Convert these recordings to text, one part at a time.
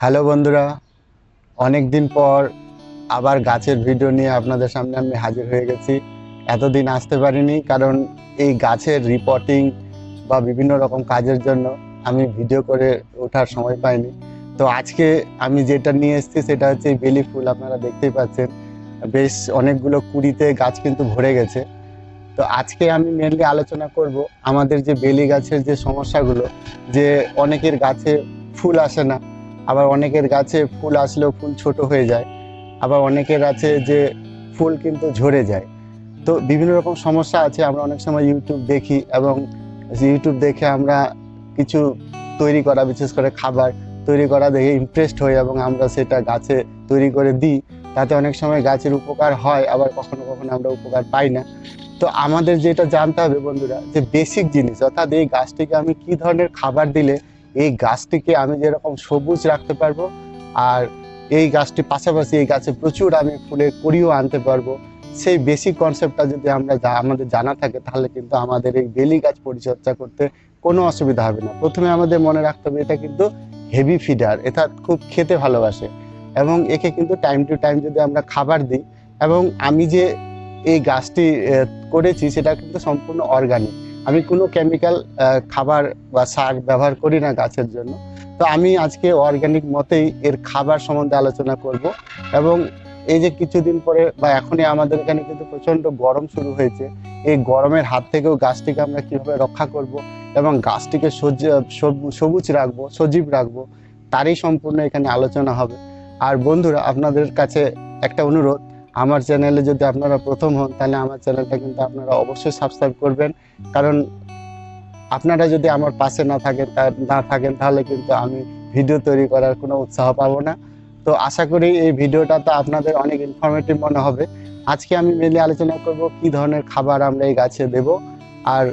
Hello বন্ধুরা অনেক দিন পর আবার গাছের ভিডিও নিয়ে আপনাদের সামনে আমি হাজির হয়ে গেছি। এতদিন আসতে পারিনি কারণ এই গাছের রিপোর্টিং বা বিভিন্ন রকম কাজের জন্য আমি ভিডিও করে ওঠার সময় পাইনি। তো আজকে আমি যেটা নিয়ে এসেছি সেটা হচ্ছে এই বেলি ফুল, আপনারা দেখতেই পাচ্ছেন। বেশ অনেকগুলো কুড়িতে গাছ কিন্তু ভরে গেছে। তো আজকে আমি মেনলি আলোচনা করব আমাদের যে বেলি গাছের যে সমস্যাগুলো, যে অনেকের গাছে ফুল আসে না আবার অনেকের গাছে ফুল আসলেও ফুল ছোট হয়ে যায়। আবার অনেকের আছে যে ফুল কিন্তু ঝরে যায়। তো বিভিন্ন রকম সমস্যা আছে, আমরা অনেক সময় ইউটিউব দেখি এবং ইউটিউব দেখে আমরা কিছু তৈরি করা, বিশেষ করে খাবার তৈরি করা দেখে ইমপ্রেসড হই এবং আমরা সেটা গাছে তৈরি করে দিই। তাতে অনেক সময় গাছের উপকার হয়, আবার কখনো কখনো আমরা উপকার পাই না। তো আমাদের যেটা জানতে হবে বন্ধুরা, যে বেসিক জিনিস অর্থাৎ এই গাছটিকে আমি কি ধরনের খাবার দিলে এই গাছটিকে আমি যেরকম সবুজ রাখতে পারব, আর এই গাছটি পাশাপাশি এই গাছে প্রচুর আমি ফুলের কড়িও আনতে পারব। সেই বেসিক কনসেপ্টটা যদি আমরা আমাদের জানা থাকে, তাহলে কিন্তু আমাদের এই বেলি গাছ পরিচর্যা করতে কোনো অসুবিধা হবে না। প্রথমে আমাদের মনে রাখতে হবে, এটা কিন্তু হেভি ফিডার এটা খুব খেতে ভালোবাসে। এবং একে কিন্তু টাইম টু টাইম যদি আমরা খাবার দিই, এবং আমি যে এই গাছটি করেছি, সেটা কিন্তু সম্পূর্ণ অর্গানিক আমি কোনো কেমিক্যাল খাবার বা সার ব্যবহার করি না গাছের জন্য। তো আমি আজকে অর্গানিক মতেই এর খাবার সম্বন্ধে আলোচনা করব এবং এই যে কিছুদিন পরে বা এখনই আমাদের এখানে কিন্তু প্রচণ্ড গরম শুরু হয়েছে, এই গরমের হাত থেকেও গাছটিকে আমরা কীভাবে রক্ষা করব এবং গাছটিকে সবুজ রাখব, সজীব রাখব, তারই সম্পূর্ণ এখানে আলোচনা হবে। আর বন্ধুরা, আপনাদের কাছে একটা অনুরোধ আমার চ্যানেলে যদি আপনারা প্রথম হন, তাহলে আমার চ্যানেলটা কিন্তু আপনারা অবশ্যই সাবস্ক্রাইব করবেন। কারণ আপনারা যদি আমার পাশে না থাকেন না থাকেন, তাহলে কিন্তু আমি ভিডিও তৈরি করার কোনো উৎসাহ পাবো না। তো আশা করি এই ভিডিওটা তো আপনাদের অনেক ইনফরমেটিভ মনে হবে। আজকে আমি মেনলি আলোচনা করব কি ধরনের খাবার আমরা এই গাছে দেব। আর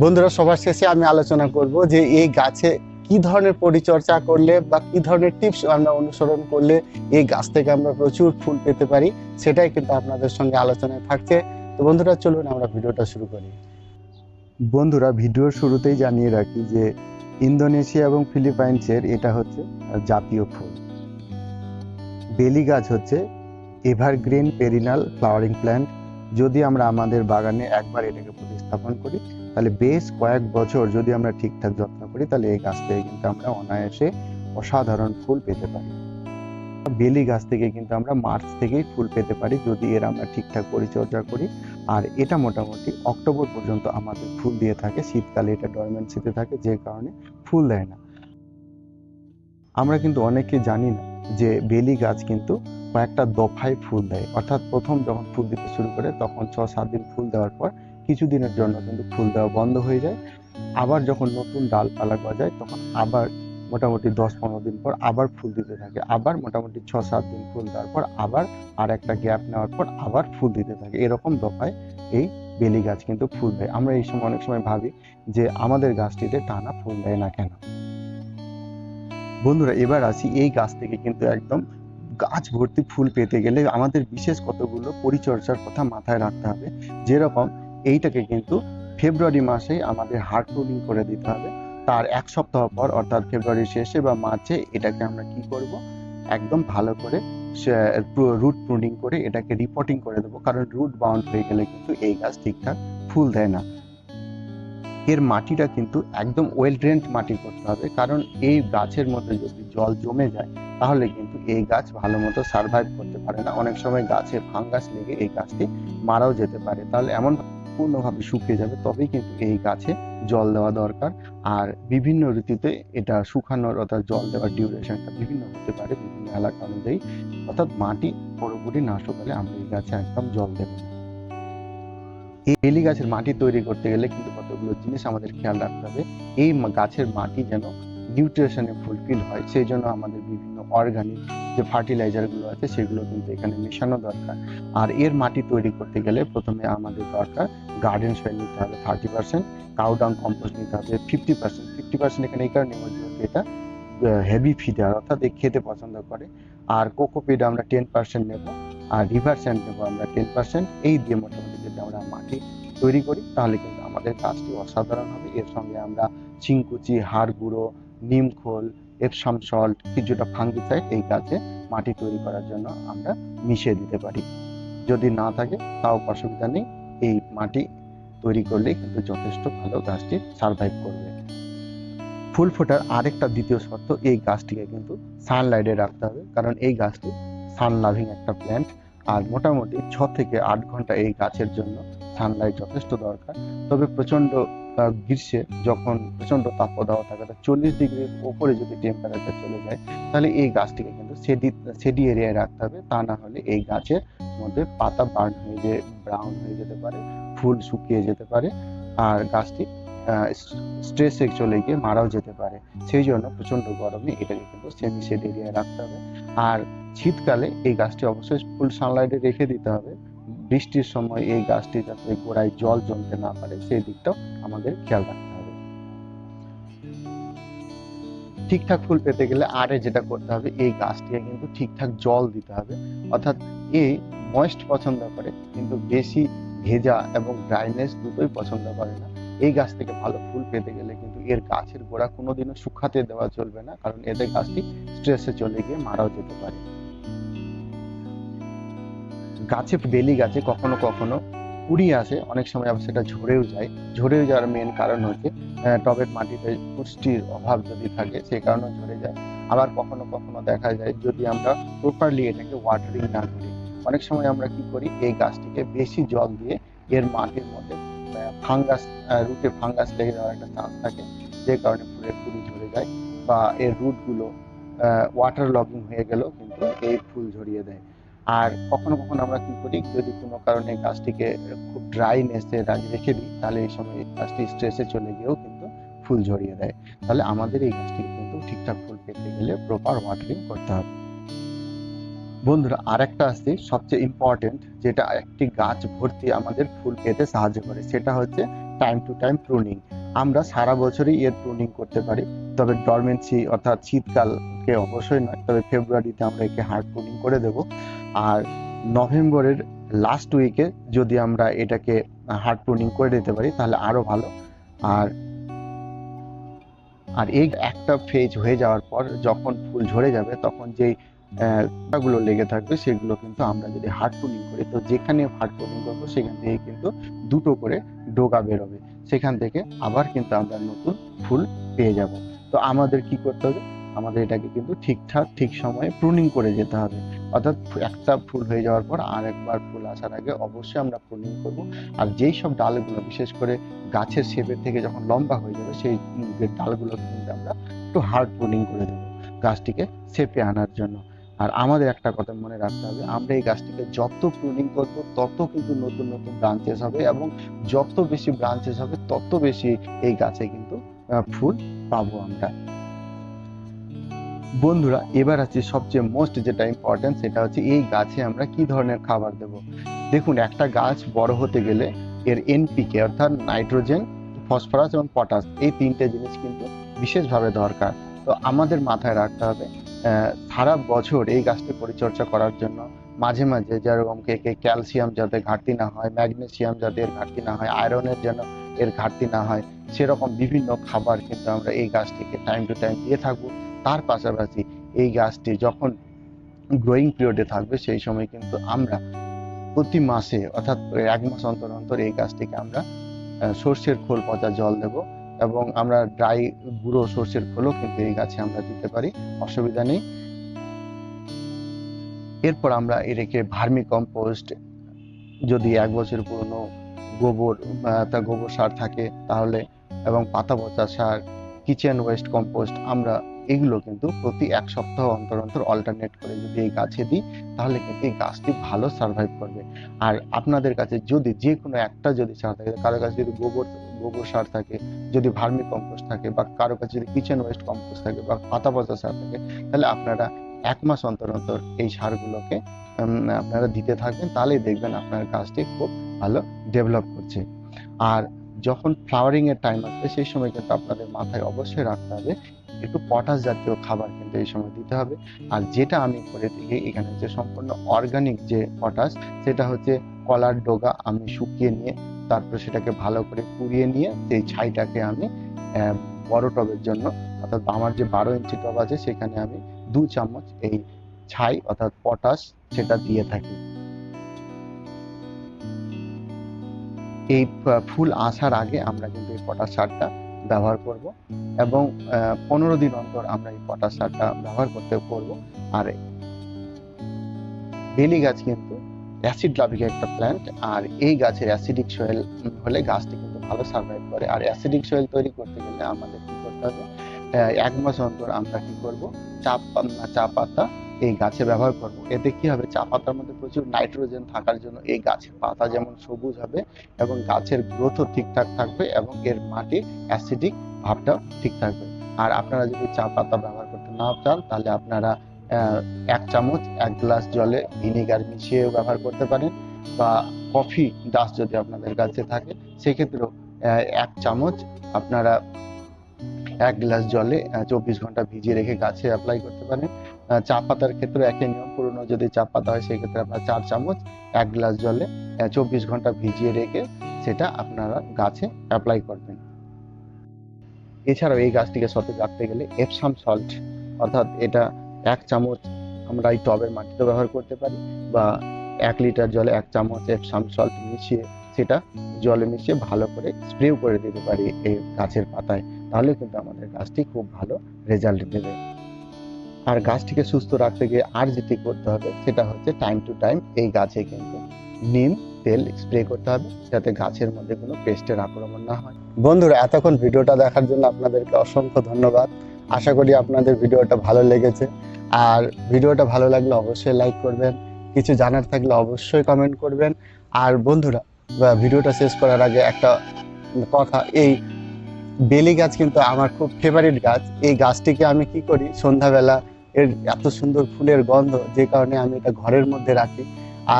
বন্ধুরা, সবার শেষে আমি আলোচনা করব যে এই গাছে কি ধরনের পরিচর্যা করলে বা কি ধরনের টিপস আমরা অনুসরণ করলে এই গাছ থেকে আমরা প্রচুর ফুল পেতে পারি, সেটাই কিন্তু আপনাদের সঙ্গে আলোচনায় থাকছে। তো বন্ধুরা, চলুন আমরা ভিডিওটা শুরু করি। বন্ধুরা ভিডিওর শুরুতেই জানিয়ে রাখি যে ইন্দোনেশিয়া এবং ফিলিপাইন্সের এটা হচ্ছে জাতীয় ফুল। বেলি গাছ হচ্ছে এভারগ্রিন পেরিনাল ফ্লাওয়ারিং প্ল্যান্ট যদি আমরা আমাদের বাগানে একবার এটাকে প্রতিস্থাপন করি তাহলে বেশ কয়েক বছর যদি আমরা ঠিকঠাক যত্ন করি, তাহলে এই গাছ থেকে কিন্তু আমরা অনায়াসে অসাধারণ ফুল পেতে পারি। বেলি গাছ থেকে কিন্তু আমরা মার্চ থেকেই ফুল পেতে পারি যদি এর আমরা ঠিকঠাক পরিচর্যা করি। আর এটা মোটামুটি অক্টোবর পর্যন্ত আমাদের ফুল দিয়ে থাকে। শীতকালে এটা ডরমেন্সিতে থাকে, যে কারণে ফুল দেয় না। আমরা কিন্তু অনেকে জানি না যে বেলি গাছ কিন্তু কয়েকটা দফায় ফুল দেয়। অর্থাৎ প্রথম যখন ফুল দিতে শুরু করে, তখন ছ সাত দিন ফুল দেওয়ার পর কিছুদিনের জন্য কিন্তু ফুল দেওয়া বন্ধ হয়ে যায়। আবার যখন নতুন ডালপালা গজায় তখন আবার মোটামুটি দশ পনেরো দিন পর আবার ফুল দিতে থাকে। আবার মোটামুটি ছ সাত দিন ফুল দেওয়ার পর আবার আর একটা গ্যাপ নেওয়ার পর আবার ফুল দিতে থাকে। এরকম দফায় এই বেলি গাছ কিন্তু ফুল দেয়। আমরা এই সময় অনেক সময় ভাবি যে আমাদের গাছটিতে টানা ফুল দেয় না কেন? বন্ধুরা, এবার আসি এই গাছ থেকে কিন্তু একদম গাছ ভর্তি ফুল পেতে গেলে আমাদের বিশেষ কতগুলো পরিচর্যার কথা মাথায় রাখতে হবে। যেরকম এইটাকে কিন্তু ফেব্রুয়ারি মাসেই আমাদের হার্ড প্রুনিং করে দিতে হবে। তার এক সপ্তাহ পর, অর্থাৎ ফেব্রুয়ারি শেষে বা মার্চে, এটাকে আমরা কি করব? একদম ভালো করে রুট প্রুনিং করে এটাকে রিপোর্টিং করে দেবো। কারণ রুট বাউন্ড হয়ে গেলে কিন্তু এই গাছ ঠিকঠাক ফুল দেয় না। এর মাটিটা কিন্তু একদম ওয়েল ড্রেন্ড মাটি করতে হবে। কারণ এই গাছের মধ্যে যদি জল জমে যায়, তাহলে কিন্তু এই গাছ ভালো মতো সার্ভাইভ করতে পারে না। অনেক সময় গাছে ফাঙ্গাস লেগে এই গাছটি মারাও যেতে পারে। তাহলে এমন পূর্ণভাবে শুকিয়ে যাবে। তবেই কিন্তু এই গাছে জল দেওয়া দরকার। আর বিভিন্ন ঋতুতে এটা শুকানোর অর্থাৎ জল দেওয়ার ডিউরেশনটা বিভিন্ন হতে পারে বিভিন্ন এলাকা অনুযায়ী। অর্থাৎ মাটি পুরোপুরি না শুকালে আমরা এই গাছে একদম জল দেবো এই বেলি গাছের মাটি তৈরি করতে গেলে কিন্তু কতগুলো জিনিস আমাদের খেয়াল রাখতে হবে। এই গাছের মাটি যেন নিউট্রিশনে ফুলফিল হয়, সেই জন্য আমাদের বিভিন্ন অর্গানিক যে ফার্টিলাইজারগুলো আছে, সেগুলো কিন্তু এখানে মেশানো দরকার। আর এর মাটি তৈরি করতে গেলে প্রথমে আমাদের দরকার গার্ডেন সয়েল নিতে হবে থার্টি পার্সেন্ট কাউডাং কম্পোস্ট নিতে হবে ফিফটি পার্সেন্ট ফিফটি পার্সেন্ট এখানে এই কারণে এটা হেভি ফিডার অর্থাৎ খেতে পছন্দ করে। আর কোকোপিড আমরা টেন পার্সেন্ট নেব, আর রিভার স্যান্ড নেব আমরা টেন পার্সেন্ট এই দিয়ে মোটামুটি যদি আমরা মাটি তৈরি করি, তাহলে কিন্তু আমাদের কাজটি অসাধারণ হবে। এর সঙ্গে আমরা চিংকুচি হাড় গুঁড়ো নিম খোল এপসাম সল্ট কিছুটা ফাঙ্গিসাইড এই গাছে মাটি তৈরি করার জন্য আমরা মিশিয়ে দিতে পারি। যদি না থাকে তাও অসুবিধা নেই। এই মাটি তৈরি করলেই কিন্তু যথেষ্ট ভালো গাছটি সারভাইভ করবে। ফুল ফোটার আরেকটা দ্বিতীয় শর্ত এই গাছটিকে কিন্তু সানলাইটে রাখতে হবে। কারণ এই গাছটি সান লাভিং একটা প্ল্যান্ট আর মোটামুটি ছ থেকে আট ঘণ্টা এই গাছের জন্য সানলাইট যথেষ্ট দরকার। তবে প্রচণ্ড আহ, গ্রীষ্মে যখন প্রচণ্ড তাপদাহ থাকে, তা চল্লিশ ডিগ্রির ওপরে যদি টেম্পারেচার চলে যায়, তাহলে এই গাছটিকে কিন্তু সেডি সেডি এরিয়ায় রাখতে হবে। তা না হলে এই গাছের মধ্যে পাতা বার্ন হয়ে যে ব্রাউন হয়ে যেতে পারে, ফুল শুকিয়ে যেতে পারে, আর গাছটি স্ট্রেসে চলে গিয়ে মারাও যেতে পারে। সেই জন্য প্রচণ্ড গরমে এটাকে কিন্তু সেমি শেড এরিয়ায় রাখতে হবে। আর শীতকালে এই গাছটি অবশ্যই ফুল সানলাইটে রেখে দিতে হবে। বৃষ্টির সময় এই গাছটি যাতে গোড়ায় জল জমতে না পারে, সেই দিকটাও আমাদের খেয়াল রাখতে হবে। ঠিকঠাক ফুল পেতে গেলে আরে যেটা করতে হবে, এই গাছটিকে কিন্তু ঠিকঠাক জল দিতে হবে। অর্থাৎ এ ময়েস্ট পছন্দ করে, কিন্তু বেশি ভেজা এবং ড্রাইনেস দুটোই পছন্দ করে না। এই গাছ থেকে ভালো ফুল পেতে গেলে কিন্তু এর গাছের গোড়া কোনোদিনও শুকাতে দেওয়া চলবে না, কারণ এতে গাছটি স্ট্রেসে চলে গিয়ে মারাও যেতে পারে। গাছে, বেলি গাছে কখনো কখনো কুড়ি আসে, অনেক সময় আবার সেটা ঝরেও যায়। ঝরেও যাওয়ার মেন কারণ হচ্ছে টবের মাটিতে পুষ্টির অভাব যদি থাকে, সেই কারণে ঝরে যায়। আবার কখনো কখনো দেখা যায়, যদি আমরা প্রপারলি এটাকে ওয়াটারিং না করি, অনেক সময় আমরা কি করি, এই গাছটিকে বেশি জল দিয়ে এর মাটির মধ্যে ফাঙ্গাস রুটে ফাঙ্গাস লেগে যাওয়ার একটা চান্স থাকে, যে কারণে ফুলের কুড়ি ঝরে যায়, বা এর রুটগুলো ওয়াটার লকিং হয়ে গেলেও কিন্তু এই ফুল ঝরিয়ে দেয়। আর কখনো কখনো আমরা কি করি, যদি কোনো কারণে গাছটিকে খুব ড্রাইনেসে রেখে দিই, তাহলে এই সময় গাছটি স্ট্রেসে চলে গিয়েও কিন্তু ফুল ঝরিয়ে দেয়। তাহলে আমাদের এই গাছটিকে কিন্তু ঠিকঠাক ফুল পেতে গেলে প্রপার ওয়াটারিং করতে হবে। বন্ধুরা, আরেকটা আছে সবচেয়ে ইম্পর্টেন্ট যেটা একটি গাছ ভর্তি আমাদের ফুল পেতে সাহায্য করে, সেটা হচ্ছে টাইম টু টাইম প্রুনিং আমরা সারা বছরই এর প্রুনিং করতে পারি। তবে ডরমেন্সি অর্থাৎ শীতকালকে অবশ্যই নয়, তবে ফেব্রুয়ারিতে আমরা একে হার্ড প্রুনিং করে দেব। আর নভেম্বরের লাস্ট উইকে যদি আমরা এটাকে হার্ড প্রুনিং করে দিতে পারি, তাহলে আরও ভালো। আর আর এই একটা ফেজ হয়ে যাওয়ার পর যখন ফুল ঝরে যাবে, তখন যেই গুলো লেগে থাকবে, সেগুলো কিন্তু আমরা যদি হার্ড প্রুনিং করি, তো যেখানে হার্ড প্রুনিং করব, সেখান থেকে কিন্তু দুটো করে ডোগা বেরোবে। সেখান থেকে আবার কিন্তু আমরা নতুন ফুল পেয়ে যাব। তো আমাদের কি করতে হবে? আমাদের এটাকে কিন্তু ঠিকঠাক ঠিক সময়ে প্রুনিং করে যেতে হবে। অর্থাৎ একটা ফুল হয়ে যাওয়ার পর আর একবার ফুল আসার আগে অবশ্যই আমরা প্রুনিং করব। আর যেই সব ডালগুলো বিশেষ করে গাছের শেপের থেকে যখন লম্বা হয়ে যাবে সেই উম, যে ডালগুলো কিন্তু আমরা একটু হার্ড প্রুনিং করে দেবো গাছটিকে শেপে আনার জন্য। আর আমাদের একটা কথা মনে রাখতে হবে, আমরা এই গাছটিকে যত প্রুনিং করব, তত কিন্তু নতুন নতুন ব্রাঞ্চেস হবে এবং যত বেশি ব্রাঞ্চেস হবে, তত বেশি এই গাছে কিন্তু ফুল পাবো আমরা। বন্ধুরা, এবার আছে সবচেয়ে মোস্ট যেটা ইম্পর্টেন্ট সেটা হচ্ছে এই গাছে আমরা কি ধরনের খাবার দেব? দেখুন, একটা গাছ বড় হতে গেলে এর এনপিকে অর্থাৎ নাইট্রোজেন ফসফরাস এবং পটাশ এই তিনটে জিনিস কিন্তু বিশেষভাবে দরকার। তো আমাদের মাথায় রাখতে হবে সারা বছর এই গাছটি পরিচর্যা করার জন্য। মাঝে মাঝে যেরকম কে কে ক্যালসিয়াম যাতে ঘাটতি না হয়, ম্যাগনেসিয়াম যাতে এর ঘাটতি না হয়, আয়রনের যেন এর ঘাটতি না হয়, সেরকম বিভিন্ন খাবার কিন্তু আমরা এই গাছটিকে টাইম টু টাইম দিয়ে থাকব। তার পাশাপাশি এই গাছটি যখন গ্রোয়িং পিরিয়ডে থাকবে, সেই সময় কিন্তু আমরা প্রতি মাসে অর্থাৎ এক মাস অন্তর অন্তর এই গাছটিকে আমরা সর্ষের খোল পচা জল দেব। এবং আমরা ড্রাই গুঁড়ো সর্ষের খোলও কিন্তু এই গাছে আমরা দিতে পারি, অসুবিধা নেই। এরপর আমরা এটাকে ভার্মি কম্পোস্ট যদি এক বছর পুরনো গোবর তা গোবর সার থাকে তাহলে, এবং পাতা পচা সার কিচেন ওয়েস্ট কম্পোস্ট আমরা এগুলো কিন্তু প্রতি এক সপ্তাহ অন্তর অন্তর অল্টারনেট করে যদি এই গাছে দিই, তাহলে কিন্তু এই গাছটি ভালো সার্ভাইভ করবে। আর আপনাদের কাছে যদি যে কোনো একটা যদি সার থাকে, কারও কাছে যদি গোবর গোবর সার থাকে, যদি ভার্মি কম্পোস্ট থাকে বা কারও কাছে যদি কিচেন ওয়েস্ট কম্পোস্ট থাকে বা পাতা পচা সার থাকে, তাহলে আপনারা এক মাস অন্তর অন্তর এই সারগুলোকে আপনারা দিতে থাকবেন, তাহলেই দেখবেন আপনার গাছটি খুব ভালো ডেভেলপ করছে। আর যখন ফ্লাওয়ারিং এর টাইম আসবে, সেই সময় কিন্তু আপনাদের মাথায় অবশ্যই রাখতে হবে, একটু পটাশ জাতীয় খাবার কিন্তু এই সময় দিতে হবে। আর যেটা আমি করে থাকি এখানে যে সম্পূর্ণ অর্গানিক যে পটাশ সেটা হচ্ছে কলার ডোগা আমি শুকিয়ে নিয়ে তারপর সেটাকে ভালো করে কুড়িয়ে নিয়ে সেই ছাইটাকে আমি বড় টবের জন্য, অর্থাৎ আমার যে বারো ইঞ্চি টব আছে সেখানে আমি দু চামচ এই ছাই, অর্থাৎ পটাশ, সেটা দিয়ে থাকি। এই ফুল আসার আগে আমরা কিন্তু এই পটাশ সারটা ব্যবহার করব এবং পনেরো দিন অন্তর আমরা এই পটাশ সারটা ব্যবহার করতে করব। আর বেলি গাছ কিন্তু অ্যাসিড লাভিক একটা প্ল্যান্ট আর এই গাছের অ্যাসিডিক সয়েল হলে গাছটি কিন্তু ভালো সার্ভাইভ করে। আর অ্যাসিডিক সয়েল তৈরি করতে গেলে আমাদের কি করতে হবে? এক মাস অন্তর আমরা কি করব? চা চা পাতা এই গাছে ব্যবহার করব। এতে কি হবে? চা পাতার মধ্যে প্রচুর নাইট্রোজেন থাকার জন্য এই গাছের পাতা যেমন সবুজ হবে এবং গাছের গ্রোথও ঠিকঠাক থাকবে এবং এর মাটি অ্যাসিডিক ভাবটাও ঠিক থাকবে। আর আপনারা যদি চা পাতা ব্যবহার করতে না চান, তাহলে আপনারা এক চামচ, এক গ্লাস জলে ভিনেগার মিশিয়েও ব্যবহার করতে পারেন বা কফি ডাস্ট যদি আপনাদের কাছে থাকে, সেক্ষেত্রেও এক চামচ আপনারা এক গ্লাস জলে চব্বিশ ঘণ্টা ভিজিয়ে রেখে গাছে অ্যাপ্লাই করতে পারেন। চা পাতার ক্ষেত্রে একই নিয়ম, পুরনো যদি চা পাতা হয়, সেক্ষেত্রে আপনার চার চামচ, এক গ্লাস জলে চব্বিশ ঘণ্টা ভিজিয়ে রেখে সেটা আপনারা গাছে অ্যাপ্লাই করবেন। এছাড়াও এই গাছটিকে সতেজ রাখতে গেলে এপসাম সল্ট অর্থাৎ এটা এক চামচ আমরা এই টবের মাটিতে ব্যবহার করতে পারি বা এক লিটার জলে এক চামচ এপসাম সল্ট মিশিয়ে সেটা জলে মিশিয়ে ভালো করে স্প্রেও করে দিতে পারি এই গাছের পাতায়। তাহলে কিন্তু আমাদের গাছটি খুব ভালো রেজাল্ট দেবে। আর গাছটিকে সুস্থ রাখতে গিয়ে আর যেটি করতে হবে সেটা হচ্ছে টাইম টু টাইম এই গাছে কিন্তু নিম, তেল স্প্রে করতে হবে যাতে গাছের মধ্যে কোনো পেস্টের আক্রমণ না হয়। বন্ধুরা, এতক্ষণ ভিডিওটা দেখার জন্য আপনাদেরকে অসংখ্য ধন্যবাদ। আশা করি আপনাদের ভিডিওটা ভালো লেগেছে। আর ভিডিওটা ভালো লাগলে অবশ্যই লাইক করবেন। কিছু জানার থাকলে অবশ্যই কমেন্ট করবেন। আর বন্ধুরা ভিডিওটা শেষ করার আগে একটা কথা, এই বেলি গাছ কিন্তু আমার খুব ফেভারিট গাছ। এই গাছটিকে আমি কি করি? সন্ধ্যাবেলা এর এত সুন্দর ফুলের গন্ধ, যে কারণে আমি এটা ঘরের মধ্যে রাখি।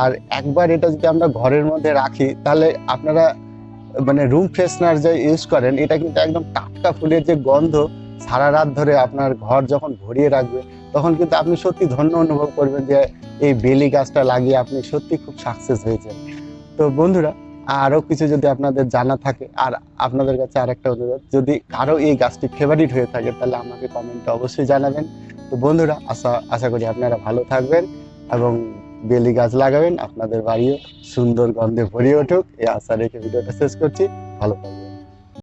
আর একবার এটা যদি আমরা ঘরের মধ্যে রাখি, তাহলে আপনারা মানে রুম ফ্রেশনার যে ইউজ করেন, এটা কিন্তু একদম টাটকা ফুলের যে গন্ধ সারা রাত ধরে আপনার ঘর যখন ভরিয়ে রাখবে, তখন কিন্তু আপনি সত্যি ধন্য অনুভব করবেন যে এই বেলি গাছটা লাগিয়ে আপনি সত্যি খুব সাকসেস হয়েছেন। তো বন্ধুরা আরও কিছু যদি আপনাদের জানা থাকে, আর আপনাদের কাছে আরেকটা অনুরোধ, যদি কারও এই গাছটি ফেভারিট হয়ে থাকে, তাহলে আমাকে কমেন্টে অবশ্যই জানাবেন। তো বন্ধুরা, আশা আশা করি আপনারা ভালো থাকবেন এবং বেলি গাছ লাগাবেন, আপনাদের বাড়িও সুন্দর গন্ধে ভরিয়ে উঠুক। এই আশা রেখে ভিডিওটা শেষ করছি। ভালো থাকবেন।